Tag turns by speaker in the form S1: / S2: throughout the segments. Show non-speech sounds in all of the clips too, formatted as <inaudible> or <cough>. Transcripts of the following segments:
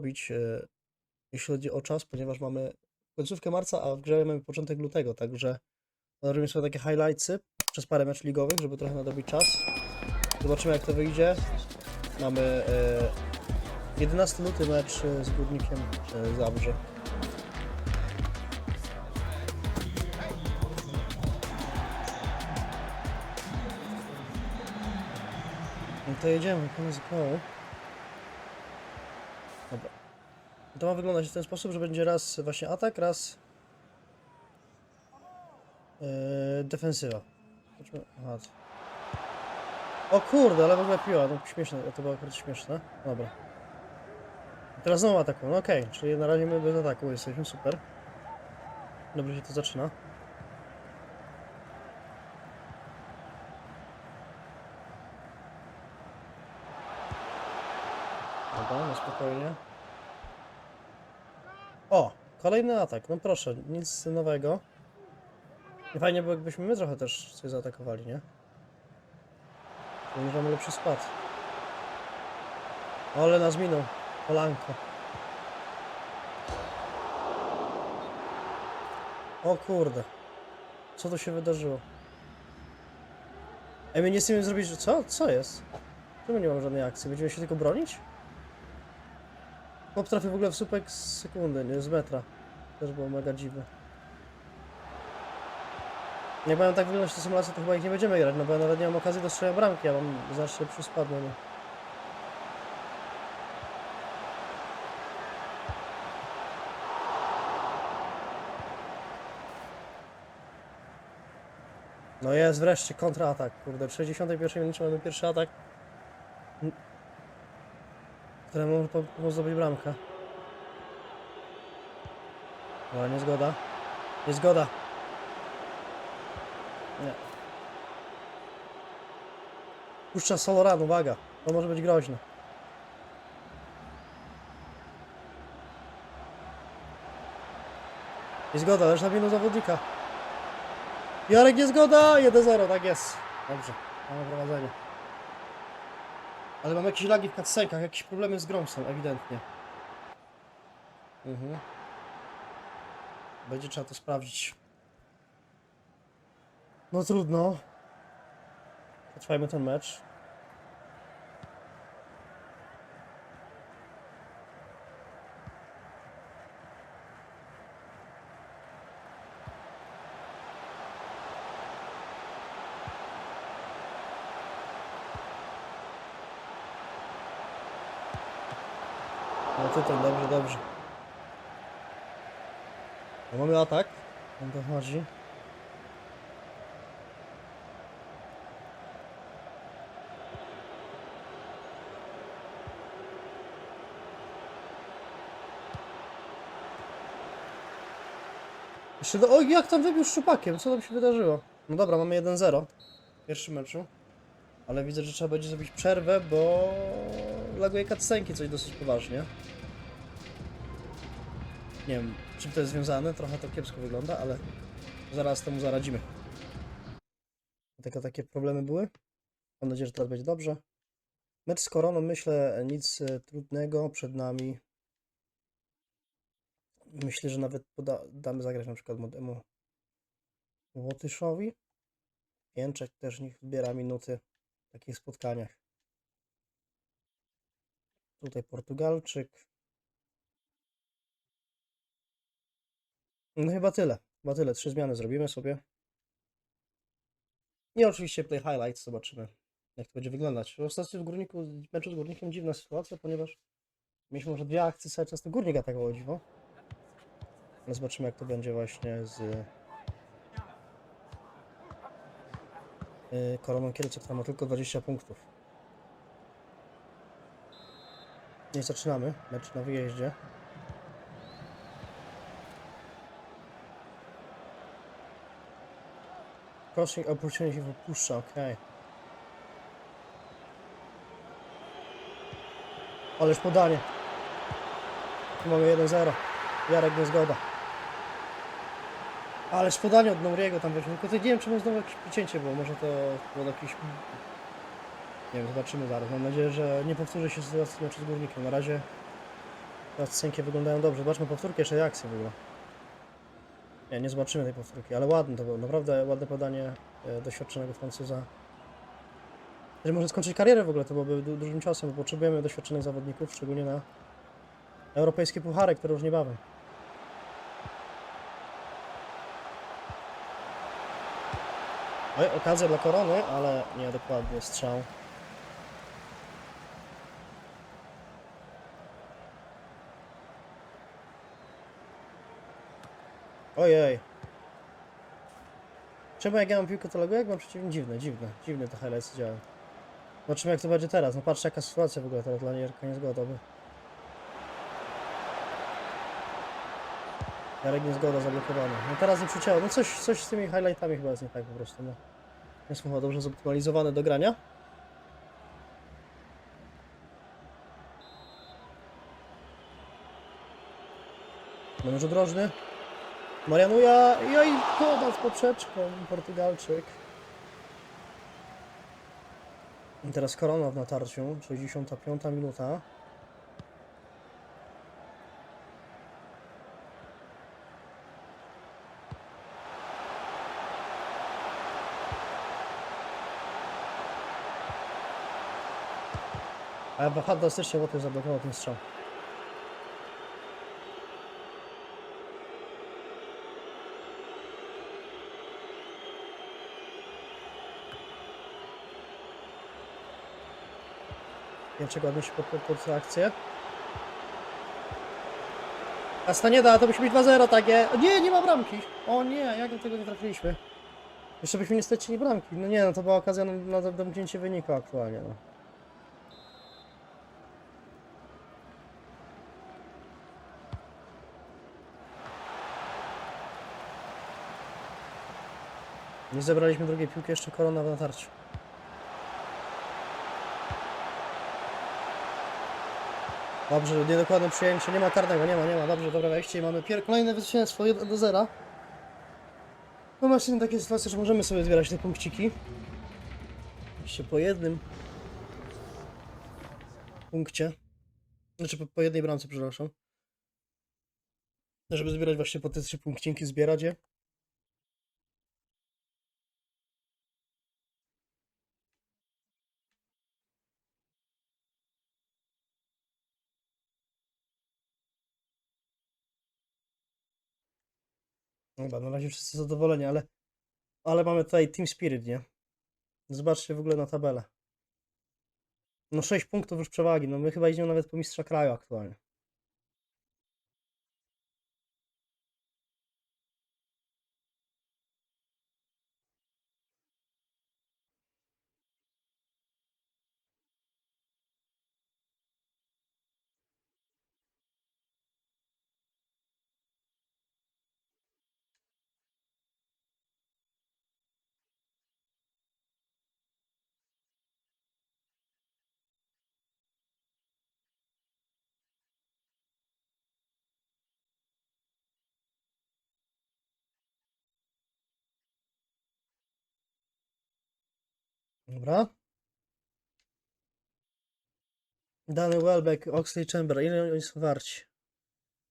S1: Nadrobić, e, jeśli chodzi o czas, ponieważ mamy końcówkę marca, a w grze mamy początek lutego, także robimy sobie takie highlightsy przez parę meczów ligowych, żeby trochę nadrobić czas. Zobaczymy jak to wyjdzie. Mamy e, 11 luty mecz e, z Górnikiem e, Zabrze. No to jedziemy, koniec koło. Dobra. To ma wyglądać w ten sposób, że będzie raz właśnie atak, raz yy, defensywa. Zobaczmy. Aha. O kurde, ale w ogóle piła, no śmieszne, to było akurat śmieszne. Dobra. Teraz znowu ataku, no okej, czyli na razie my bez ataku jesteśmy, super. Dobrze się to zaczyna. Dobra, no spokojnie. O! Kolejny atak, no proszę, nic nowego. Nie Fajnie było, jakbyśmy my trochę też coś zaatakowali, nie? To mamy lepszy skład. Ale nas minął. Polanko. O kurde. Co tu się wydarzyło? Ej, my nie chcemy zrobić... Co? Co jest? Czemu nie mamy żadnej akcji? Będziemy się tylko bronić? Chłop w ogóle w słupek z sekundy, nie? Z metra. Też było mega dziwne. Jak mają tak wyglądać te symulacje, to chyba ich nie będziemy grać, no bo ja nawet nie mam okazji do strzelania bramki, ja mam znacznie skład, no. No jest wreszcie kontraatak, kurde, w 61 minucie mamy pierwszy atak. Który może po- pomóc bramkę. No, niezgoda. Niezgoda. Nie. Puszcza Soloran, uwaga. To może być groźne. Niezgoda, lecz na minus zawodnika. Jarek niezgoda! 1-0, tak jest. Dobrze, mamy prowadzenie. Ale mam jakieś lagi w cutscenkach, jakieś problemy z grą są, ewidentnie. Mhm. Będzie trzeba to sprawdzić. No trudno. Potrwajmy ten mecz. Dobrze, dobrze. No, mamy atak. On dochodzi. Jeszcze do... O, jak tam wybił szczupakiem? Co tam się wydarzyło? No dobra, mamy 1-0 w pierwszym meczu. Ale widzę, że trzeba będzie zrobić przerwę, bo laguje cutscenki coś dosyć poważnie. Nie wiem, czym to jest związane, trochę to kiepsko wygląda, ale zaraz temu zaradzimy. Tylko takie problemy były. Mam nadzieję, że teraz będzie dobrze. Mecz z Koroną, myślę, nic e, trudnego przed nami. Myślę, że nawet poda- damy zagrać na przykład młodemu Łotyszowi. Jęczek też niech zbiera minuty w takich spotkaniach. Tutaj Portugalczyk. No chyba tyle. Chyba tyle. Trzy zmiany zrobimy sobie. I oczywiście play highlights. Zobaczymy, jak to będzie wyglądać. W górniku, w meczu z górnikiem dziwna sytuacja, ponieważ mieliśmy może dwie akcje cały czas górnik atakował dziwo. Ale zobaczymy, jak to będzie właśnie z yy, Koroną Kielce, która ma tylko 20 punktów. Nie zaczynamy. Mecz na wyjeździe. Crossing opportunity wypuszcza, okej. Ależ podanie. Tu mamy 1-0. Jarek nie zgoda. Ależ podanie od Nouriego tam weźmie. Tylko to nie wiem, czemu znowu jakieś przycięcie było. Może to było jakieś... Nie wiem, zobaczymy zaraz. Mam nadzieję, że nie powtórzy się sytuacja z meczu z Górnikiem. Na razie Teraz scenki wyglądają dobrze. Zobaczmy powtórkę jeszcze akcji w ogóle. Nie, nie zobaczymy tej powtórki, ale ładne to było. Naprawdę ładne podanie e, doświadczonego Francuza. Że może skończyć karierę w ogóle, to byłoby du dużym czasem, bo potrzebujemy doświadczonych zawodników, szczególnie na europejskie puchary, które już niebawem. Okazja dla korony, ale niedokładnie strzał. Ojej. Czemu jak ja mam piłkę to logo, jak mam przeciwnie? Dziwne, dziwne, dziwne te highlights działają. Zobaczymy jak to będzie teraz. No patrz jaka sytuacja w ogóle teraz dla Jarka niezgoda by. Jarek niezgoda zablokowany. No teraz nie przycięło. No coś, coś z tymi highlightami chyba jest nie tak po prostu. No. Są chyba dobrze zoptymalizowane do grania. Mamy rzut Marianuja, joj, poda z poprzeczką, Portugalczyk. I teraz korona w natarciu, 65 minuta. Ale fantastycznie Łoty zablokował ten strzał. Nie wiem czego odnieść się pod, pod, pod akcję. A to musi być 2-0 takie. O Nie, nie ma bramki. O nie, jak do tego nie trafiliśmy. Jeszcze byśmy nie stracili bramki. No nie, no to była okazja na, na domknięcie wyniku aktualnie. No. Nie zebraliśmy drugiej piłki, jeszcze korona w natarciu. Dobrze, niedokładne przyjęcie, nie ma karnego, nie ma, nie ma, dobrze, dobra wejście i mamy pier kolejne zwycięstwo 1 do 0. No właśnie takie sytuacje, że możemy sobie zbierać te punkciki. Oczywiście po jednym punkcie. Znaczy po, po jednej bramce, przepraszam. Żeby zbierać właśnie po te trzy punkcinki, zbierać je. Dobra, na razie wszyscy zadowoleni, ale, ale mamy tutaj Team Spirit, nie? Zobaczcie w ogóle na tabelę. No 6 punktów już przewagi, no my chyba idziemy nawet po mistrza kraju aktualnie. Dobra. Dany Welbeck, Oxley Chamber, ile oni są warci?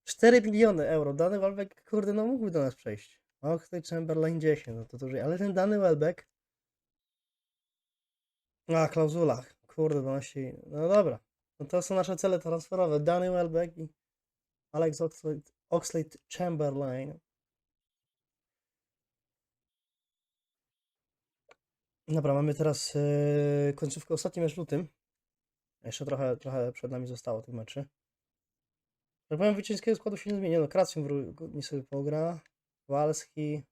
S1: 4 miliony euro. Dany Welbeck, kurde, no mógłby do nas przejść. Oxley Chamberlain 10, no to dużo, ale ten Dany Welbeck... A, klauzula. Kurde, 12. No dobra. No to są nasze cele transferowe. Dany Welbeck i Alex Oxley, Oxley Chamberlain. Dobra, mamy teraz yy, końcówkę, ostatni mecz lutym. Jeszcze trochę, trochę przed nami zostało tych meczy. Jak powiem, wycińskiego składu się nie zmieni. No, Kracjum nie sobie pogra. Walski.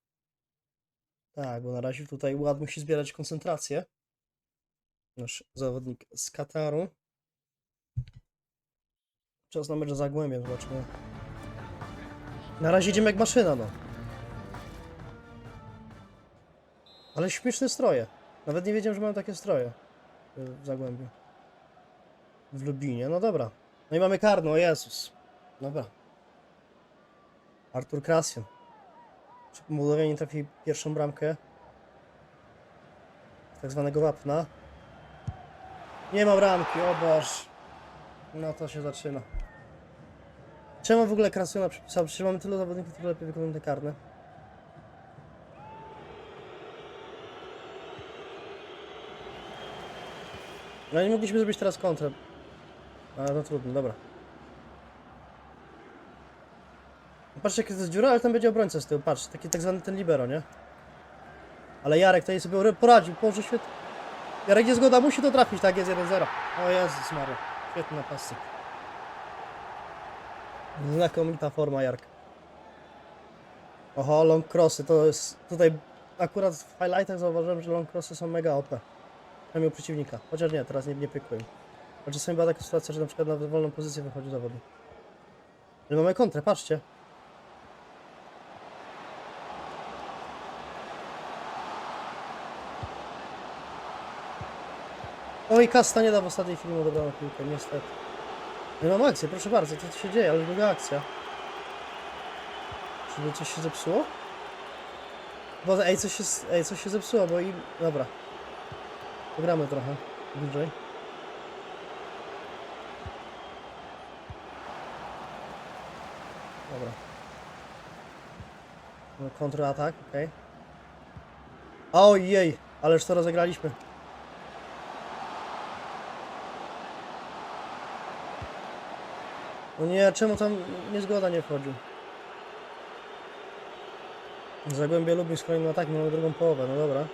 S1: Tak, bo na razie tutaj Ład musi zbierać koncentrację. Nasz zawodnik z Kataru. Czas na mecz z Zagłębiem, zobaczmy. Na razie idziemy jak maszyna, no. Ale śmieszne stroje. Nawet nie wiedziałem, że mam takie stroje y, w Zagłębiu. W Lublinie, no dobra. No i mamy karno, o Jezus. Dobra. Artur Krasjan. Czy Mołdowianie trafi pierwszą bramkę? Tak zwanego wapna. Nie ma bramki, o Boż. No to się zaczyna. Czemu w ogóle Krasuna przypisał? Przecież mamy tylu zawodników, które lepiej wykonują te karne. No nie mogliśmy zrobić teraz kontrę. Ale no trudno, dobra. Patrzcie, jaka to jest dziura, ale tam będzie obrońca z tyłu. Patrz, taki tak zwany ten libero, nie? Ale Jarek tutaj sobie poradził, położył świetnie. Jarek nie zgoda, musi to trafić, tak jest 1-0. O Jezus Maria, świetny napastnik. Znakomita forma Jarka. Oho, long crossy, to jest tutaj akurat w highlightach zauważyłem, że long crossy są mega OP. Przynajmniej u przeciwnika. Chociaż nie, teraz nie, nie pykły im. A czasami była taka sytuacja, że na przykład na wolną pozycję wychodzi zawodnik. Ale mamy kontrę, patrzcie. Oj, Kasta nie da w ostatniej chwili odebrała piłkę, niestety. No mam akcję, proszę bardzo, co tu się dzieje, ale druga akcja. Czy coś się zepsuło? Bo ej, coś się, ej, coś się zepsuło, bo i... Dobra. Pogramy trochę dłużej. Dobra. No, kontratak, okej. Ojej, ależ to rozegraliśmy. No nie, czemu tam niezgoda nie wchodził? Zagłębie lubi z kolejnym atakiem, mamy drugą połowę, no dobra.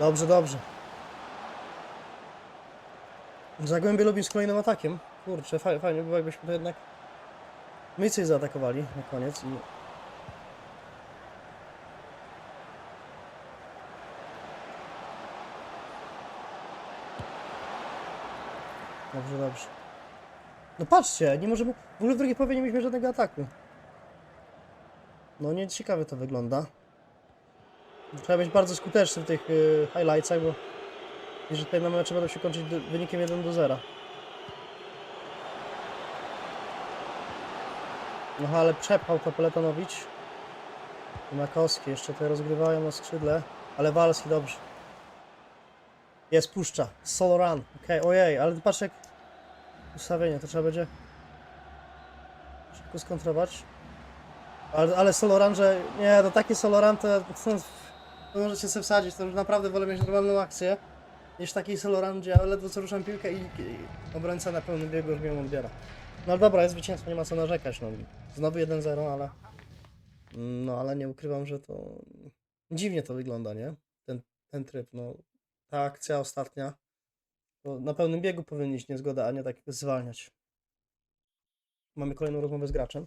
S1: Dobrze, dobrze. Zagłębie lubi z kolejnym atakiem. Kurczę, fajnie, fajnie było jakbyśmy to jednak... My coś zaatakowali na koniec i... Dobrze, dobrze. No patrzcie, nie możemy... W ogóle w drugiej połowie nie mieliśmy żadnego ataku. No nie ciekawe to wygląda. Trzeba być bardzo skuteczny w tych y, highlightsach, bo... Jeżeli tutaj na mecze będą się kończyć do- wynikiem 1 do 0. No ale przepchał to Peletonowicz. Makowski jeszcze tutaj rozgrywają na skrzydle. Ale Walski dobrze. Jest, puszcza. Solo run. Okej, ojej, ale patrz jak... Ustawienie, to trzeba będzie... Szybko skontrować. Ale, ale solo run, że... Nie, to taki solo run to... to, możecie sobie wsadzić, to już naprawdę wolę mieć normalną akcję. Niż takiej solo run, gdzie ja ledwo co ruszam piłkę i, i obrońca na pełnym biegu już mnie odbiera. No ale dobra, jest zwycięstwo, nie ma co narzekać. No. Znowu 1-0, ale. No ale nie ukrywam, że to. Dziwnie to wygląda, nie? Ten, ten tryb. No, ta akcja ostatnia. Na pełnym biegu powinien iść niezgoda, a nie tak zwalniać. Mamy kolejną rozmowę z graczem.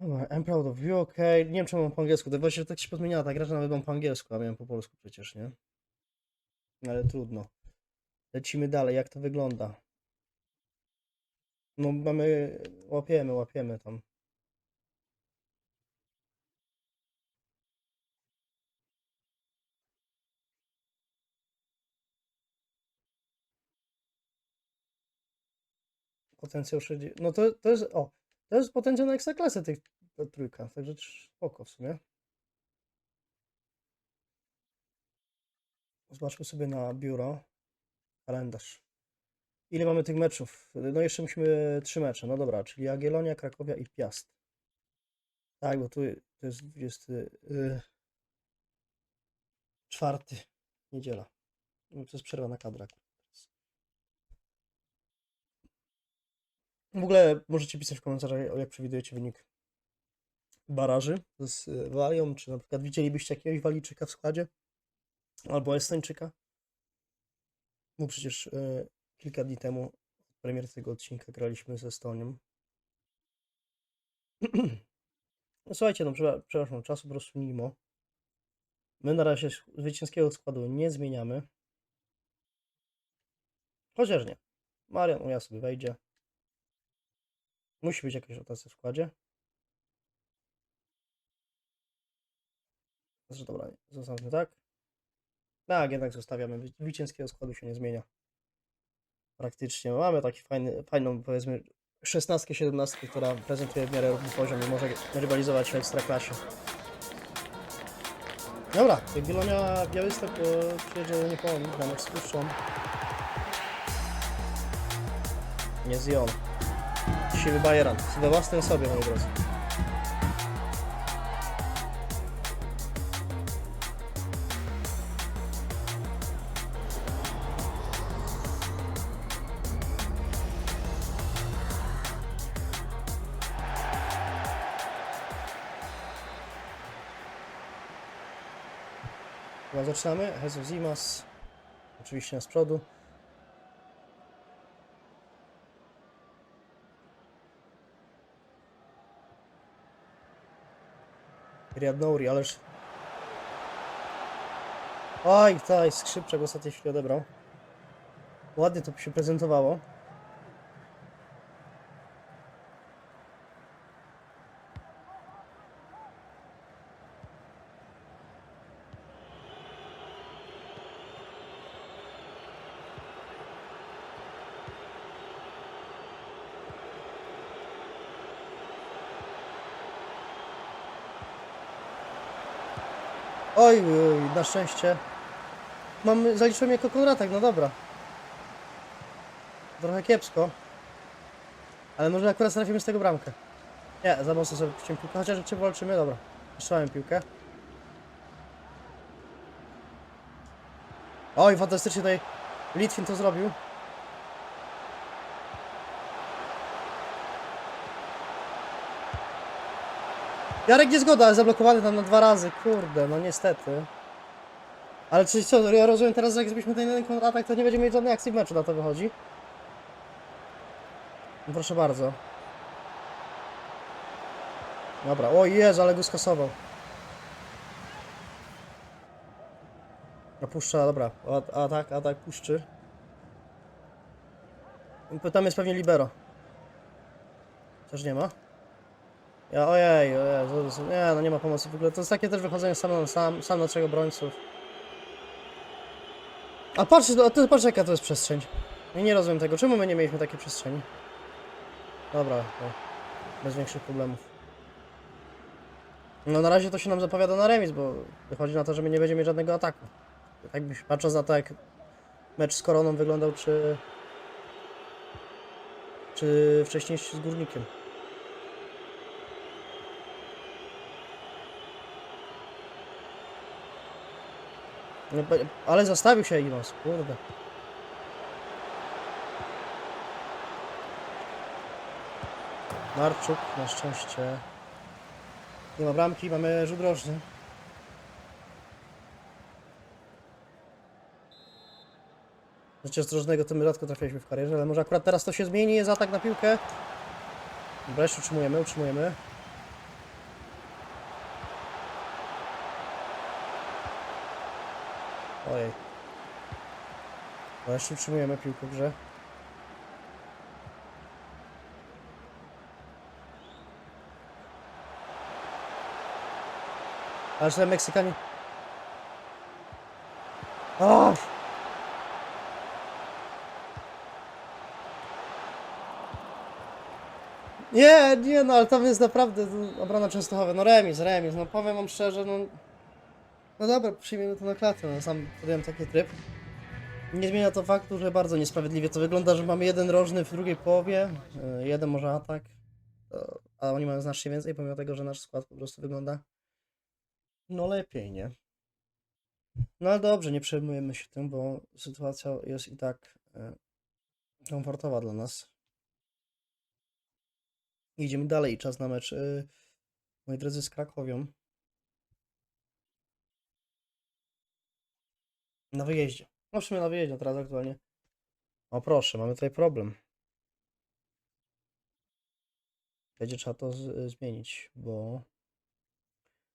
S1: I'm proud of you, okej. Nie wiem, czemu mam po angielsku. To właśnie tak się pozmieniała ta gra, że nawet mam po angielsku, a miałem po polsku przecież, nie? Ale trudno. Lecimy dalej, jak to wygląda? No mamy, łapiemy, łapiemy tam. Potencjał 60. No to, to jest, o, to jest potencjał na ekstraklasę tych ta trójka, także spoko w sumie. Zobaczmy sobie na biuro. Kalendarz. Ile mamy tych meczów? No jeszcze musimy trzy mecze. No dobra, czyli Jagiellonia, Krakowia i Piast. Tak, bo tu to jest 20. Yy, czwarty. Niedziela. No, To jest przerwa na kadrę. akurat teraz. W ogóle możecie pisać w komentarzach, jak przewidujecie wynik baraży z y, Walią, czy na przykład widzielibyście jakiegoś Walijczyka w składzie, albo Estończyka. Bo przecież y, kilka dni temu, w premierze tego odcinka, graliśmy z Estonią. <clears throat> Słuchajcie, no przepraszam, czasu po prostu mimo. My na razie zwycięskiego składu nie zmieniamy. Chociaż nie. Marian Uja sobie wejdzie. Musi być jakaś rotacja w składzie. Znaczy dobra, zostawmy tak. Tak, jednak zostawiamy. Zwycięskiego składu się nie zmienia. Praktycznie. Mamy taki fajny, fajną, powiedzmy, 16-17, która prezentuje w miarę równy poziom i może rywalizować w Ekstraklasie. Dobra, Jagiellonia Białystok e, przyjedzie do Niepołomii na mecz z Puszczą. Nie Zion. Siwy Bajeran. We własnej osobie, moi drodzy. Chyba zaczynamy. Jesus Zimas. Oczywiście z przodu. Riyad ależ... Oj, taj, skrzypczek w ostatniej chwili odebrał. Ładnie to się prezentowało. Oj, oj, na szczęście. Mam, zaliczyłem jako kontratak, no dobra. Trochę kiepsko. Ale może akurat trafimy z tego bramkę. Nie, za mocno sobie puściłem piłkę, chociaż czy walczymy, dobra. Strzelałem piłkę. Oj, fantastycznie tutaj Litwin to zrobił. Jarek nie zgoda, ale zablokowany tam na dwa razy, kurde, no niestety. Ale czy co, ja rozumiem teraz, że jak zrobiliśmy ten jeden kontratak, to nie będziemy mieć żadnej akcji w meczu, na to wychodzi. No proszę bardzo. Dobra, o Jezu, ale go skasował. Opuszcza, dobra, A- atak, atak puszczy. Tam jest pewnie libero. Też nie ma. Ja, ojej, ojej, nie, no nie ma pomocy w ogóle. To jest takie też wychodzenie sam na sam, sam na trzech obrońców. A patrz, a ty patrz jaka to jest przestrzeń. Ja nie rozumiem tego, czemu my nie mieliśmy takiej przestrzeni? Dobra, no, bez większych problemów. No na razie to się nam zapowiada na remis, bo wychodzi na to, że my nie będziemy mieć żadnego ataku. Tak byś patrząc na to, jak mecz z Koroną wyglądał, czy... czy wcześniejszy z Górnikiem. Ale zostawił się Inos, kurde. Marczuk, na szczęście. Nie ma bramki, mamy rzut rożny. Znaczy z rożnego tym rzadko trafiliśmy w karierze, ale może akurat teraz to się zmieni, jest atak na piłkę. Jeszcze utrzymujemy, utrzymujemy. Ojej. No jeszcze piłkę w grze. Ale że Meksykanie... O! Nie, nie, no ale tam jest naprawdę obrona Częstochowa. No remis, remis, no powiem wam szczerze, no... No dobra, przyjmiemy to na klatę, no sam podjąłem taki tryb. Nie zmienia to faktu, że bardzo niesprawiedliwie to wygląda, że mamy jeden rożny w drugiej połowie, y, jeden może atak, to- a oni mają znacznie więcej, pomimo tego, że nasz skład po prostu wygląda no lepiej, nie? No ale dobrze, nie przejmujemy się tym, bo sytuacja jest i tak y, komfortowa dla nas. Idziemy dalej, czas na mecz, moi drodzy, z Krakowią. Na wyjeździe. No w sumie na wyjeździe, teraz aktualnie. O proszę, mamy tutaj problem. Będzie trzeba to z, zmienić, bo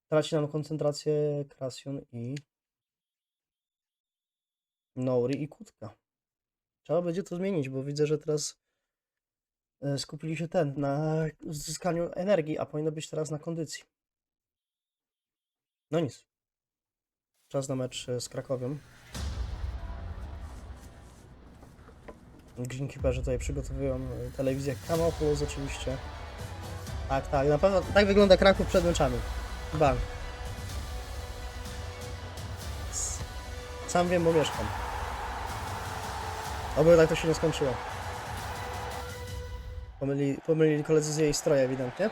S1: traci nam koncentrację Krasion i Nouri i Kutka. Trzeba będzie to zmienić, bo widzę, że teraz e, skupili się ten na uzyskaniu energii, a powinno być teraz na kondycji. No nic. Czas na mecz e, z Krakowią. Greenkeeperzy tutaj przygotowują y, telewizję Kanal Plus oczywiście. Tak, tak, na pewno tak wygląda Kraków przed meczami. Bang. Sam wiem, bo mieszkam. Oby tak to się nie skończyło. Pomyli, pomylili koledzy z jej stroja ewidentnie.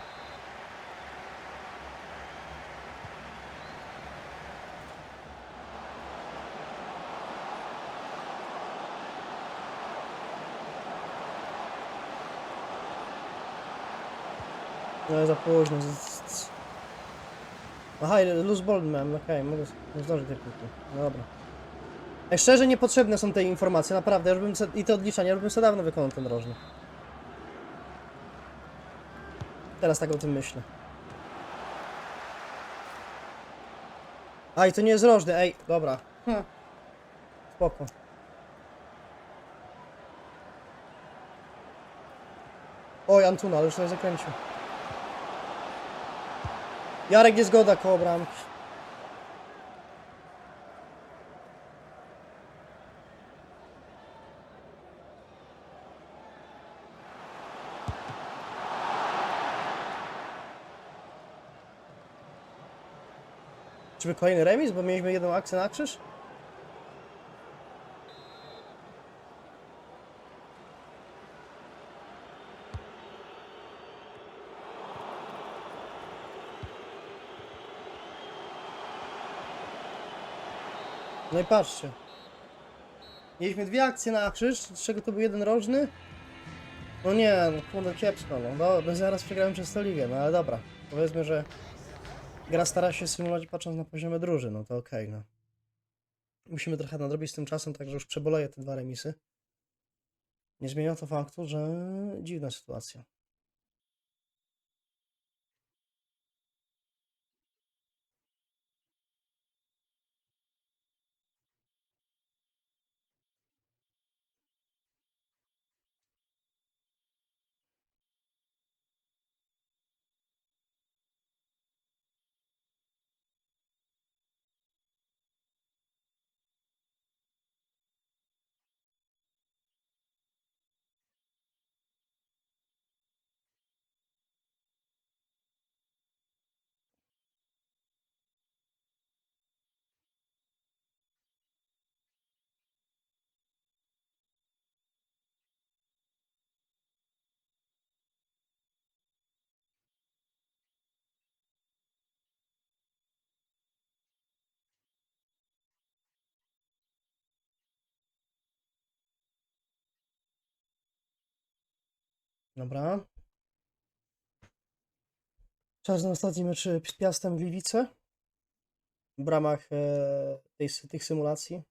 S1: No za późno. Aha, loose ball miałem, okej, mogę nie zdążyć tej piłki. Dobra. Ej, szczerze niepotrzebne są te informacje, naprawdę, ja bym se, i te odliczania, ja bym sobie dawno wykonał ten rożny. Teraz tak o tym myślę. A i to nie jest rożny, ej, dobra. Hm. Spoko. Oj, Antuna, ale już sobie zakręcił. Jarek nie zgoda koło bramki. Czyby kolejny remis, bo mieliśmy jedną akcję na krzyż? No i patrzcie. Mieliśmy dwie akcje na krzyż, z czego to był jeden rożny. No nie, no kurde kiepsko, no. no zaraz przegrałem przez tę ligę, no ale dobra. Powiedzmy, że gra stara się symulować patrząc na poziomie druży, no to okej, no. Musimy trochę nadrobić z tym czasem, także już przeboleję te dwa remisy. Nie zmienia to faktu, że dziwna sytuacja. Dobra. Czas na ostatni mecz e, z Piastem Gliwice. W ramach e, tej, tych symulacji.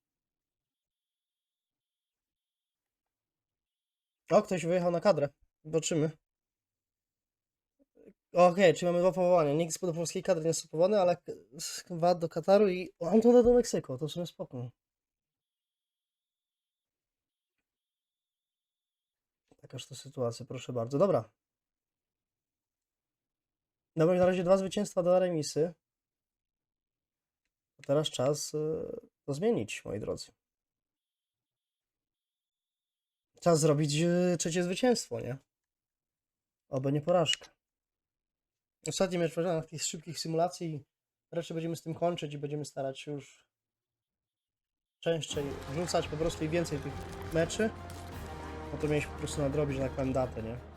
S1: O, ktoś wyjechał na kadrę. Zobaczymy. Okej, czyli mamy dwa powołania. Nikt z polskiej kadry nie jest powołany, ale VAT do Kataru i Antona do Meksyku. To w sumie spoko. Takaż to sytuacja, proszę bardzo. Dobra. Dobra, na razie dwa zwycięstwa, dwa remisy. Teraz czas e, to zmienić, moi drodzy. Czas zrobić e, trzecie zwycięstwo, nie? Oby nie porażka. Ostatni mecz ramach tych szybkich symulacji. Raczej będziemy z tym kończyć i będziemy starać się już częściej wrzucać po prostu i więcej tych meczy. No to mieliśmy po prostu nadrobić, że tak nie?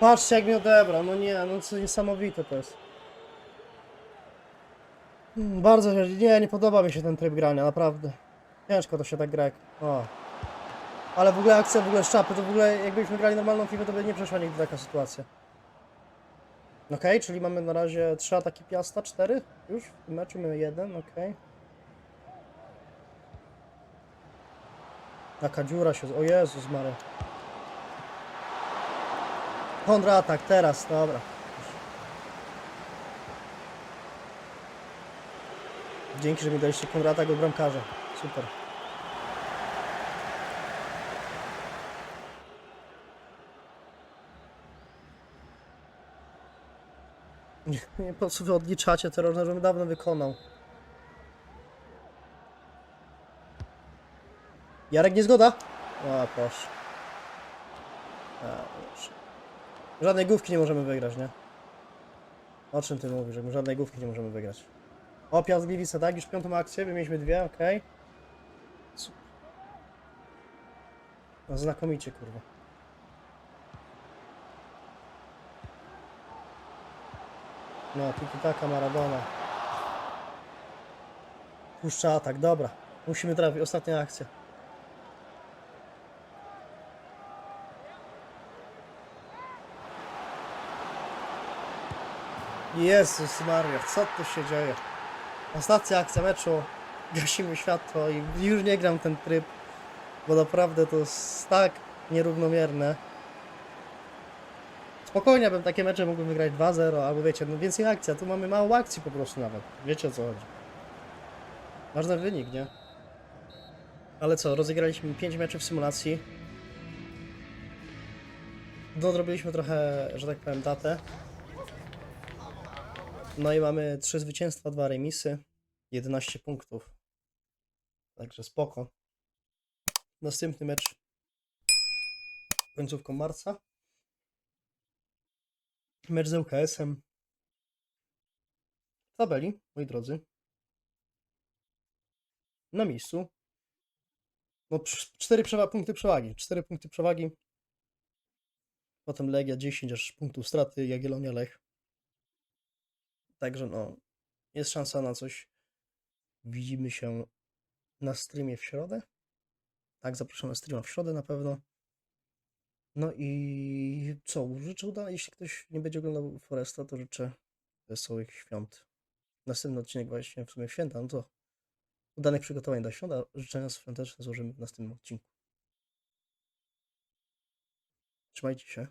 S1: Patrzcie jak mnie odebrał, no nie, no co niesamowite to jest. Mm, Bardzo, nie, nie podoba mi się ten tryb grania, naprawdę. Ciężko to się tak gra. O. Ale w ogóle akcja, w ogóle szczapy, to w ogóle jakbyśmy grali normalną FIFA, to by nie przeszła nigdy taka sytuacja. Okej, czyli mamy na razie trzy ataki Piasta, cztery już w tym meczu mamy jeden, okej. Taka dziura się... O Jezus Maria. Kontratak teraz, dobra. Dzięki, że mi daliście kontratak od bramkarza. Super. <laughs> Nie, po co wy odliczacie terror, żebym dawno wykonał. Jarek nie zgoda? A, proszę. Żadnej główki nie możemy wygrać, nie? O czym ty mówisz, żadnej główki nie możemy wygrać? O, Piast Gliwice, tak? Już piątą akcję, my mieliśmy dwie, okej. Super. No znakomicie, kurwa. No, tiki taka Maradona. Puszcza atak, dobra. Musimy trafić, ostatnia akcja. Jezus Maria, co tu się dzieje? Ostatnia akcja meczu, <laughs> gasimy światło i już nie gram ten tryb, bo naprawdę to jest tak nierównomierne. Spokojnie bym takie mecze mógłbym wygrać 2-0, albo wiecie, no więcej akcji, a tu mamy mało akcji po prostu nawet. Wiecie o co chodzi. Ważny wynik, nie? Ale co, rozegraliśmy 5 meczów w symulacji. Dodrobiliśmy trochę, że tak powiem, datę. No i mamy 3 zwycięstwa, 2 remisy, 11 punktów. Także spoko. Następny mecz końcówką marca. Mecz z ŁKS-em. W tabeli, moi drodzy. Na miejscu. No, 4 przewa- punkty przewagi. 4 punkty przewagi. Potem Legia 10 aż punktów straty, Jagiellonia Lech. Także no, jest szansa na coś. Widzimy się na streamie w środę. Tak, zapraszam na streama w środę na pewno. No i co? Życzę uda, jeśli ktoś nie będzie oglądał Foresta, to życzę wesołych świąt. Następny odcinek właśnie w sumie święta, no to udanych przygotowań do świąt, a życzenia świąteczne złożymy w następnym odcinku. Trzymajcie się.